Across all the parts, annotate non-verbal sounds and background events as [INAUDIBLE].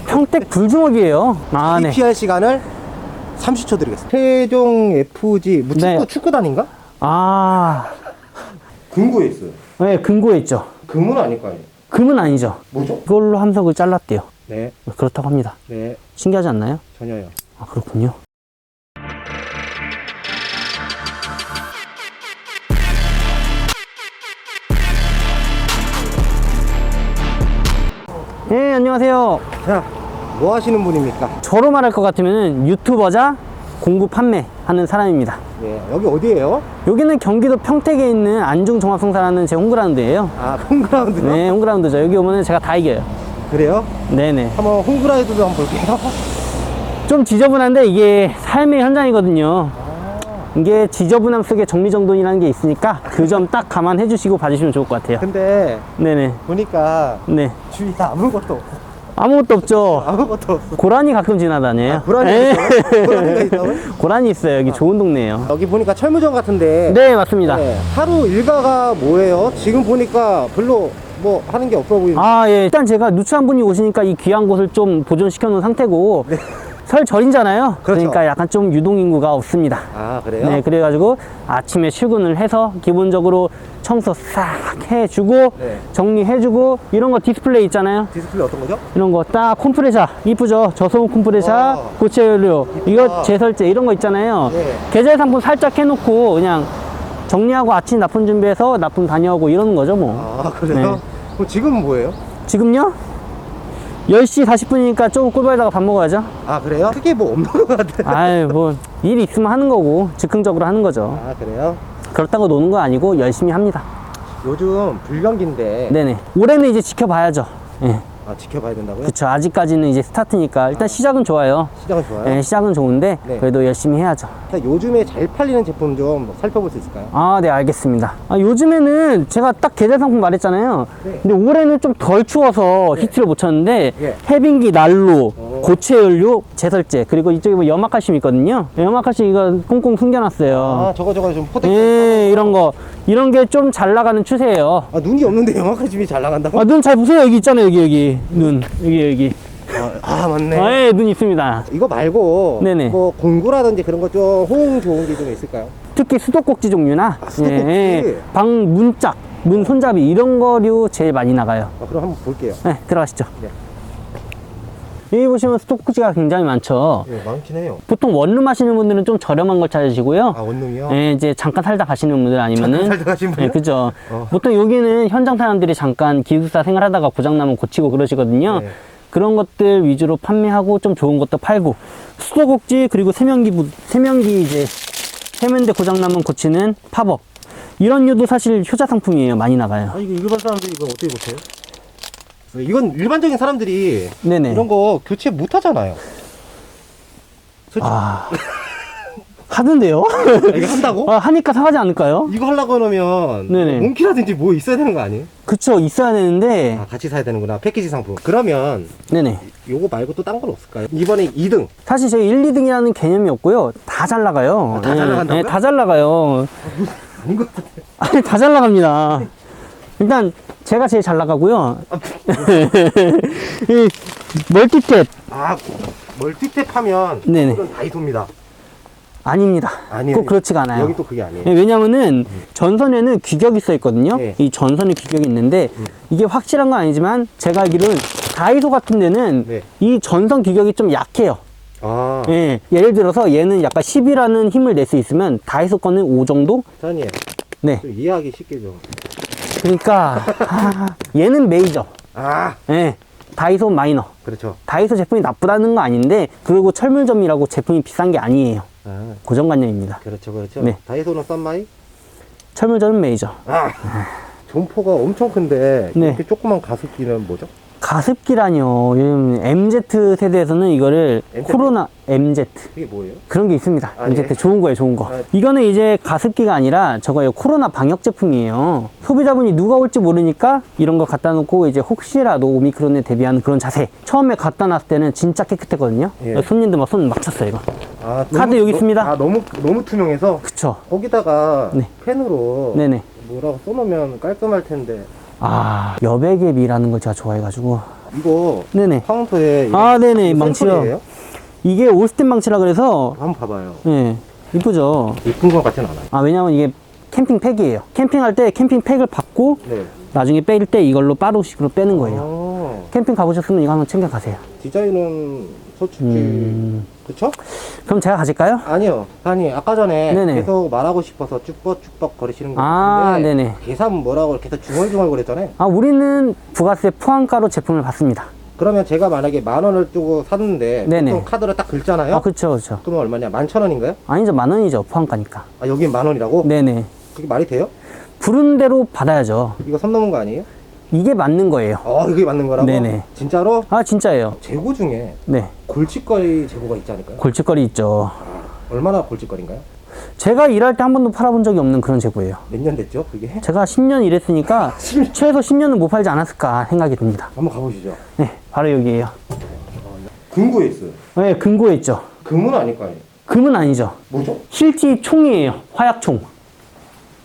평택 불주먹이에요. 아, 네. EPR 시간을 30초 드리겠습니다. 태종 FG 뭐 축구 네. 축구단인가? 아, 금고에 있어요. 네, 금고에 있죠. 금은 아닐 거 아니에요. 금은 아니죠. 뭐죠? 그걸로 함석을 잘랐대요. 네, 그렇다고 합니다. 네, 신기하지 않나요? 전혀요. 아, 그렇군요. 네, 안녕하세요. 자, 뭐 하시는 분입니까? 저로 말할 것 같으면 유튜버자 공구 판매하는 사람입니다. 네, 여기 어디예요? 여기는 경기도 평택에 있는 안중종합성사라는 제 홈그라운드예요. 아, 홈그라운드요? 네, 홈그라운드죠. 여기 오면 제가 다 이겨요. 그래요? 네네. 한번 홈그라운드도 한번 볼게요. 좀 지저분한데 이게 삶의 현장이거든요. 이게 지저분함 속에 정리정돈이라는 게 있으니까 그 점 딱 감안해 주시고 봐주시면 좋을 것 같아요. 근데 네네. 보니까 네. 주위에 아무것도 없어. 아무것도 없죠. 아무것도 없어. 고라니 가끔 지나다녀요. 아, 고라니가 네. 있어요? 고라니가 [LAUGHS] 있다고요? 고라니 있어요. 여기 좋은 동네예요. 여기 보니까 철무점 같은데 네, 맞습니다. 네, 하루 일과가 뭐예요? 지금 보니까 별로 뭐 하는 게 없어 보이는데 아, 예. 일단 제가 누추한 분이 오시니까 이 귀한 곳을 좀 보존시켜 놓은 상태고 설 절이잖아요. 네. 그렇죠. 러니까 약간 좀 유동 인구가 없습니다. 아 그래요? 네, 그래가지고 아침에 출근을 해서 기본적으로 청소 싹 해주고 네. 정리해주고 이런 거 디스플레이 있잖아요. 디스플레이 어떤 거죠? 이런 거딱 콤프레셔 이쁘죠? 저소음 콤프레셔 와. 고체 연료 이거. 제설제 이런 거 있잖아요. 네. 계절 상품 살짝 해놓고 그냥 정리하고 아침 납품 준비해서 납품 다녀오고 이러는 거죠 뭐. 아 그래요? 네. 그럼 지금은 뭐예요? 지금요? 10시 40분이니까 조금 꿀벌다가 밥 먹어야죠. 아 그래요? 크게 뭐 없는 것 같아 아이 뭐 일이 있으면 하는 거고 즉흥적으로 하는 거죠. 아 그래요? 그렇다고 노는 거 아니고 열심히 합니다. 요즘 불경기인데 네네. 올해는 이제 지켜봐야죠. 예. 아 지켜봐야 된다고요? 그쵸. 아직까지는 이제 스타트니까 일단 시작은 좋아요. 시장은 좋아요? 예, 시작은 좋은데 네. 그래도 열심히 해야죠. 자, 요즘에 잘 팔리는 제품 좀 살펴볼 수 있을까요? 아, 네, 알겠습니다. 아, 요즘에는 제가 딱 계절 상품 말했잖아요. 네. 근데 올해는 좀 덜 추워서 히트를 못 쳤는데 예. 해빙기 난로, 오. 고체 연료, 제설제 그리고 이쪽에 뭐 염화칼슘 있거든요. 염화칼슘 이거 꽁꽁 숨겨놨어요. 아 저거 저거 좀 포대 예, 이런 거 이런 게 좀 잘 나가는 추세예요. 아 눈이 없는데 영화카집이 잘 나간다고? 아, 눈 잘 보세요. 여기 있잖아요. 여기 여기 눈 여기 여기. 아 맞네 아, 예, 눈 있습니다. 이거 말고 네네. 뭐 공구라든지 그런 거 좀 호응 좋은 게 좀 있을까요? 특히 수도꼭지 종류나 아, 수도꼭지. 예, 방 문짝, 문 손잡이 이런 거류 제일 많이 나가요. 아, 그럼 한번 볼게요 네, 들어가시죠. 네. 여기 보시면 스토크지가 굉장히 많죠. 예 많긴 해요 보통 원룸 하시는 분들은 좀 저렴한 걸 찾으시고요. 아 원룸이요? 예, 이제 잠깐 살다 가시는 분들 아니면은. 잠깐 살다 가시는 분이요? 예, 그죠. 어. 보통 여기는 현장 사람들이 잠깐 기숙사 생활하다가 고장나면 고치고 그러시거든요. 네. 그런 것들 위주로 판매하고 좀 좋은 것도 팔고 수도꼭지 그리고 세면기 부- 세면기 이제 세면대 고장나면 고치는 팝업 이런 류도 사실 효자 상품이에요. 많이 나가요. 아 이거 일반 사람들이 이거 어떻게 못해요? 이건 일반적인 사람들이 네네. 이런 거 교체 못 하잖아요 솔직히 아 [LAUGHS] 하던데요? 이거 한다고? 아, 하니까 상하지 않을까요? 이거 하려고 하면 네네. 몽키라든지 뭐 있어야 되는 거 아니에요? 그쵸 있어야 되는데 아 같이 사야 되는구나 패키지 상품 그러면 네네 요거 말고 또 딴 건 없을까요? 이번에 2등 사실 저희 1, 2등이라는 개념이 없고요 다 잘 나가요 아, 다잘 나간다고요? 다잘 나가요 아닌 것 같아 아니 다 잘 나갑니다 [LAUGHS] 일단 제가 제일 잘 나가고요 [LAUGHS] 이 멀티탭 아 멀티탭 하면 네네. 이건 다이소입니다 아닙니다 아니에요. 꼭 그렇지가 않아요 여기 또 그게 아니에요 예, 왜냐면은 전선에는 규격이 써 있거든요. 네. 이 전선에 규격이 있는데 이게 확실한 건 아니지만 제가 알기로는 다이소 같은 데는 네. 이 전선 규격이 좀 약해요. 아 예, 예를 들어서 얘는 약간 10이라는 힘을 낼 수 있으면 다이소 거는 5 정도? 사장님 네. 좀 이해하기 쉽게 좀 그러니까 아, 얘는 메이저. 아 예. 다이소 마이너. 그렇죠 다이소 제품이 나쁘다는 거 아닌데 그리고 철물점이라고 제품이 비싼 게 아니에요. 아 고정관념입니다. 그렇죠 그렇죠 네. 다이소는 썬마이 철물점은 메이저. 아 점포가 엄청 큰데 네. 이렇게 조그만 가습기는 뭐죠? 가습기라뇨. 요즘 MZ 세대에서는 이거를 MZ? 코로나 MZ 이게 뭐예요? 그런 게 있습니다. 아, MZ 예? 좋은 거예요, 좋은 거. 아. 이거는 이제 가습기가 아니라 저거요 코로나 방역 제품이에요. 소비자분이 누가 올지 모르니까 이런 거 갖다 놓고 이제 혹시라도 오미크론에 대비하는 그런 자세. 처음에 갖다 놨을 때는 진짜 깨끗했거든요. 예. 손님들 막 손 막 쳤어요, 이거. 아, 카드 여기 있습니다. 아 너무 너무 투명해서 그쵸. 거기다가 네. 펜으로 네네. 뭐라고 써놓으면 깔끔할 텐데 아, 여백의 미라는 걸 제가 좋아해가지고 이거 네네. 카운터에 아, 네네, 망치요. 이게 올스텐 망치라 그래서, 한번 봐봐요. 예, 이쁘죠. 이쁜 것 같진 않아요. 아, 왜냐면 이게 캠핑 팩이에요. 캠핑할 때 캠핑 팩을 받고, 네. 나중에 뺄 때 이걸로 빠루식으로 빼는 거예요. 어, 캠핑 가보셨으면 이거 한번 챙겨 가세요. 디자인은 솔직히 음. 그쵸? 그럼 제가 가질까요? 아니요. 아니 아까 전에 네네. 계속 말하고 싶어서 쭉뻑쭉뻑 거리시는 거 아, 같은데 네네. 계산 뭐라고 계속 중얼중얼 거렸잖아요. 아, 우리는 부가세 포함가로 제품을 받습니다. 그러면 제가 만약에 만 원을 주고 샀는데 네네. 보통 카드를 딱 긁잖아요. 아, 그쵸, 그쵸. 그러면 얼마냐? 만 천 원인가요? 아니죠. 만 원이죠. 포함가니까. 아 여긴 만 원이라고? 네네. 그게 말이 돼요? 부른 대로 받아야죠. 이거 선 넘은 거 아니에요? 이게 맞는 거예요. 어 이게 맞는 거라고? 네네. 진짜로 아, 진짜예요. 재고 중에 네. 골칫거리 재고가 있지 않을까요? 골칫거리 있죠. 얼마나 골칫거리인가요? 제가 일할 때 한 번도 팔아본 적이 없는 그런 재고예요. 몇 년 됐죠? 그게? 제가 10년 일했으니까 [LAUGHS] 최소 10년은 못 팔지 않았을까 생각이 듭니다. 한번 가보시죠. 네, 바로 여기에요. 금고에 있어요. 네, 금고에 있죠. 금은 아닐 거 아니에요? 금은 아니죠. 뭐죠? 힐티 총이에요. 화약총.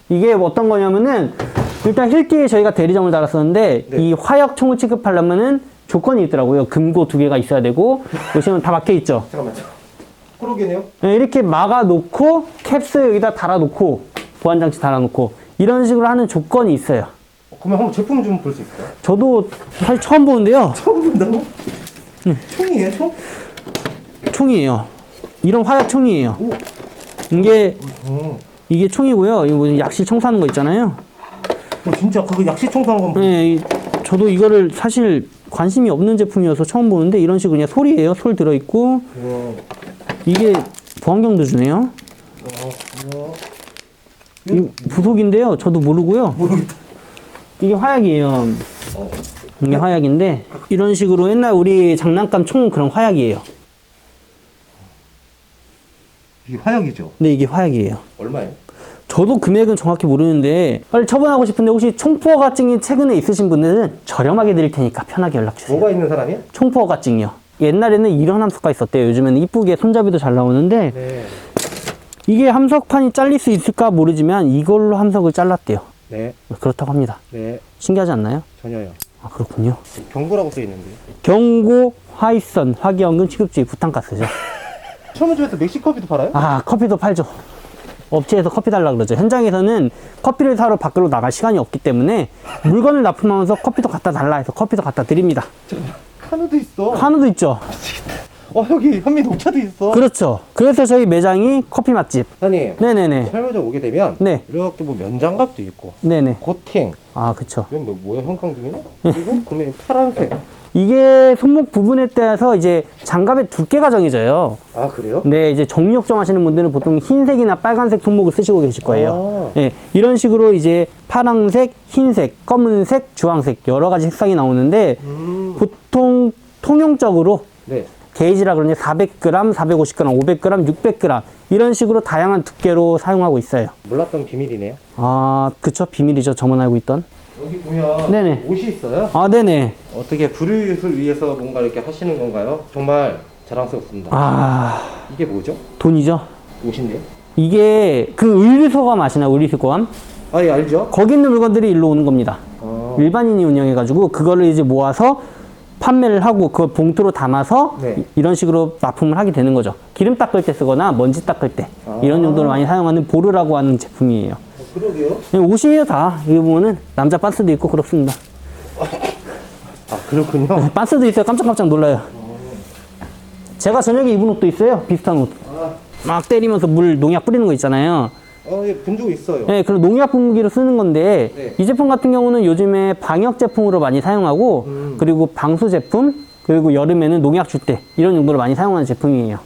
이게 어떤 거냐면은 일단 힐티에 저희가 대리점을 달았었는데 네. 이 화약 총을 취급하려면은 조건이 있더라고요. 금고 두 개가 있어야 되고 보시면 다 막혀 있죠. 잠깐만요. 그러게네요. 네, 이렇게 막아 놓고 캡스 여기다 달아 놓고 보안 장치 달아 놓고 이런 식으로 하는 조건이 있어요. 어, 그러면 한번 제품 좀 볼 수 있을까요? 저도 사실 처음 보는데요. 처음 본다고? 총이에요, 총? 총이에요. 이런 화약 총이에요. 오. 이게 음. 이게 총이고요. 이거 약실 청소하는 거 있잖아요. 어, 진짜 그거 약시 청소하는 건 뭐- 네, 이- 저도 이거를 사실 관심이 없는 제품이어서 처음 보는데 이런 식으로 그냥 솔이에요. 솔 들어 있고 어, 이게 보안경도 주네요. 어, 이 부속인데요. 저도 모르고요. 모르겠다. 이게 화약이에요. 어. 이게 화약인데 이런 식으로 옛날 우리 장난감 총 그런 화약이에요. 이게 화약이죠? 근데 이게 화약이에요. 얼마예요? 저도 금액은 정확히 모르는데 빨리 처분하고 싶은데 혹시 총포허가증이 최근에 있으신 분들은 저렴하게 드릴 테니까 편하게 연락 주세요. 뭐가 있는 사람이야? 총포허가증이요. 옛날에는 이런 함석가 있었대요. 요즘에는 이쁘게 손잡이도 잘 나오는데 네. 이게 함석판이 잘릴 수 있을까 모르지만 이걸로 함석을 잘랐대요. 네. 그렇다고 합니다. 네. 신기하지 않나요? 전혀요. 아 그렇군요. 경고라고 써 있는데. 경고 화이선 화기연근 취급주의 부탄가스죠. [LAUGHS] 천문점에서 멕시커피도 팔아요? 아 커피도 팔죠. 업체에서 커피 달라 그러죠. 현장에서는 커피를 사러 밖으로 나갈 시간이 없기 때문에 물건을 납품하면서 커피도 갖다 달라 해서 커피도 갖다 드립니다. 카누도 있어. 한우도 있죠. 어, 여기 현미 녹차도 있어. 그렇죠. 그래서 저희 매장이 커피 맛집. 사장님, 네네네. 설문점 오게 되면 네. 이렇게 뭐 면장갑도 있고 네네. 고팅, 아 그쵸. 이건 뭐 뭐야 형광등이네? 그리고 그러면 파란색. 이게 손목 부분에 따라서 이제 장갑의 두께가 정해져요. 아 그래요? 네, 이제 정육점 하시는 분들은 보통 흰색이나 빨간색 손목을 쓰시고 계실 거예요. 아. 네, 이런 식으로 이제 파랑색, 흰색, 검은색, 주황색 여러 가지 색상이 나오는데 음. 보통 통용적으로 네. 게이지라 그러니 400g, 450g, 500g, 600g 이런 식으로 다양한 두께로 사용하고 있어요. 몰랐던 비밀이네요. 아, 그쵸? 비밀이죠. 저만 알고 있던. 여기 보면 네네. 옷이 있어요. 아, 네네. 어떻게 불우이웃을 위해서 뭔가 이렇게 하시는 건가요? 정말 자랑스럽습니다. 아, 이게 뭐죠? 돈이죠. 옷인데요? 이게 그 의류소감 아시나? 의류소감? 아, 예, 알죠? 거기 있는 물건들이 일로 오는 겁니다. 어, 일반인이 운영해가지고 그거를 이제 모아서 판매를 하고 그걸 봉투로 담아서 네. 이- 이런 식으로 납품을 하게 되는 거죠. 기름 닦을 때 쓰거나 먼지 닦을 때 아. 이런 용도로 많이 사용하는 보르라고 하는 제품이에요. 어, 그러게요. 옷이에요 다. 여기 보면은 남자 반스도 있고 그렇습니다. 아, 그렇군요. 반스도 있어요. 깜짝깜짝 놀라요. 제가 저녁에 입은 옷도 있어요. 비슷한 옷. 아, 막 때리면서 물 농약 뿌리는 거 있잖아요. 어, 예, 본 적 있어요. 네, 그런 농약 분무기로 쓰는 건데 네. 이 제품 같은 경우는 요즘에 방역 제품으로 많이 사용하고 음. 그리고 방수 제품 그리고 여름에는 농약 줄 때 이런 용도로 많이 사용하는 제품이에요.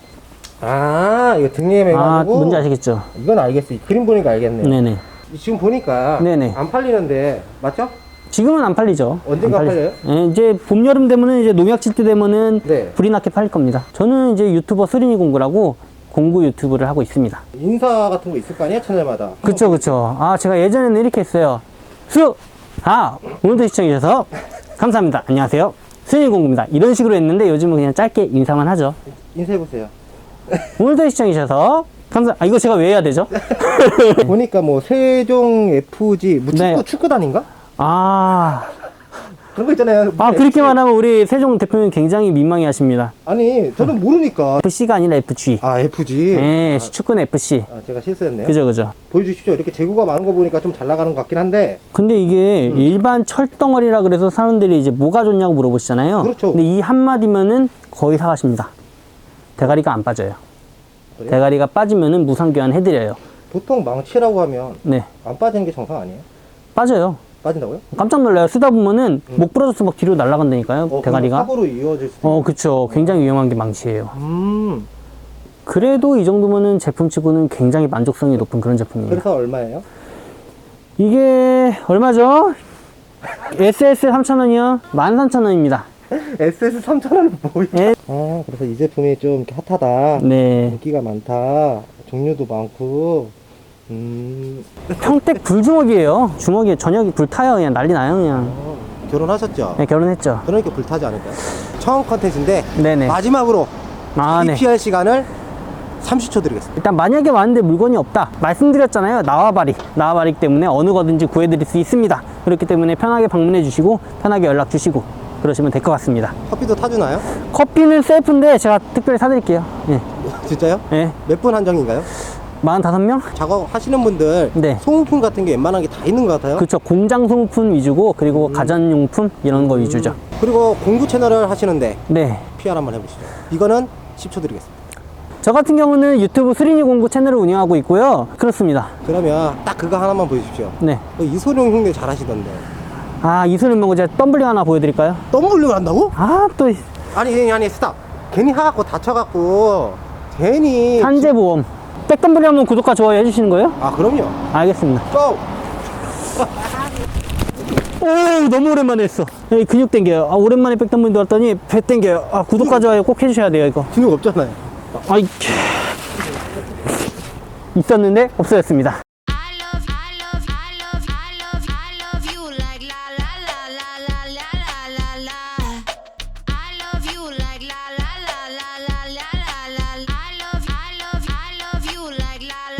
아, 이거 등림해가지고. 아, 뭔지 아시겠죠? 이건 알겠어요. 그림 보니까 알겠네요. 네네. 지금 보니까 네네. 안 팔리는데 맞죠? 지금은 안 팔리죠. 언젠가 안 팔려요? 예, 이제 봄 여름 되면은 이제 농약 칠 때 되면은 네. 불이 나게 팔릴 겁니다. 저는 이제 유튜버 쓰리니 공구라고 공구 유튜브를 하고 있습니다. 인사 같은 거 있을 거 아니야 채널마다. 그쵸, 그쵸. 아, 제가 예전에는 이렇게 했어요. 수! 아! 오늘도 시청해주셔서 감사합니다. 안녕하세요. 순위공구입니다. 이런 식으로 했는데 요즘은 그냥 짧게 인사만 하죠. 인사해 보세요. 오늘도 시청해주셔서 감사, 아, 이거 제가 왜 해야 되죠? [LAUGHS] 보니까 뭐 세종 FG 뭐 축구 네. 축구단인가? 아, 그런 거 있잖아요. 아, 그렇게 말하면 우리 세종 대표님 굉장히 민망해 하십니다. 아니, 저는 모르니까. FC가 아니라 FG. 아, FG. 예, 축구는 FC. 아, 제가 실수했네요. 그죠, 그죠. 보여주십시오. 이렇게 재고가 많은 거 보니까 좀 잘 나가는 것 같긴 한데. 근데 이게 일반 철덩어리라 그래서 사람들이 이제 뭐가 좋냐고 물어보시잖아요. 그렇죠. 근데 이 한마디면은 거의 사가십니다. 대가리가 안 빠져요. 그래요? 대가리가 빠지면은 무상 교환 해드려요. 보통 망치라고 하면 네. 안 빠지는 게 정상 아니에요? 빠져요. 빠진다고요? 깜짝 놀라요. 쓰다 보면은 목 부러져서 막 뒤로 날아간다니까요. 어, 대가리가. 사고로 이어질 수도 어, 그쵸. 굉장히 위험한 게 망치예요. 음. 그래도 이 정도면은 제품치고는 굉장히 만족성이 높은 그런 제품이에요. 그래서 얼마예요? 이게 얼마죠? SS 3,000원이요? 13,000원입니다. [LAUGHS] SS 3000원은 뭐야? 예. 아, 그래서 이 제품이 좀 이렇게 핫하다. 네. 인기가 많다. 종류도 많고. 음. 평택 불주먹이에요. 주먹이 저녁이 불타요. 그냥 난리 나요. 그냥. 어, 결혼하셨죠? 네, 결혼했죠. 그러니까 불타지 않을까요? 처음 컨텐츠인데 네네. 마지막으로 아, 네. EPR 시간을 30초 드리겠습니다. 일단 만약에 왔는데 물건이 없다. 말씀드렸잖아요. 나와바리. 나와바리 때문에 어느 거든지 구해드릴 수 있습니다. 그렇기 때문에 편하게 방문해 주시고 편하게 연락 주시고 그러시면 될 것 같습니다. 커피도 타주나요? 커피는 셀프인데 제가 특별히 사드릴게요. 예. [LAUGHS] 진짜요? 예. 몇 분 한정인가요? 45명? 작업하시는 분들 네. 소모품 같은 게 웬만한 게 다 있는 것 같아요. 그렇죠. 공장 소모품 위주고 그리고 가전용품 이런 거 위주죠. 그리고 공구 채널을 하시는데 네. PR 한번 해보시죠. 이거는 10초 드리겠습니다. 저 같은 경우는 유튜브 수린이 공구 채널을 운영하고 있고요. 그렇습니다. 그러면 딱 그거 하나만 보여주십시오. 네. 어, 이소룡 형님 잘하시던데. 아, 이소는 뭐고 제가 덤블링 하나 보여드릴까요? 덤블링 한다고? 아, 또 아니 아니, 아니 스탑. 괜히 하갖고 다쳐갖고 괜히. 산재보험. 백덤블링 한번 구독과 좋아요 해주시는 거예요? 아 그럼요. 알겠습니다. 고! [LAUGHS] 오, 너무 오랜만에 했어. 여기 근육 땡겨요. 아, 오랜만에 백덤블링 들었더니 배 땡겨요. 아, 구독과 좋아요 꼭 해주셔야 돼요, 이거. 근육 없잖아요. 아이, 있었는데 없어졌습니다.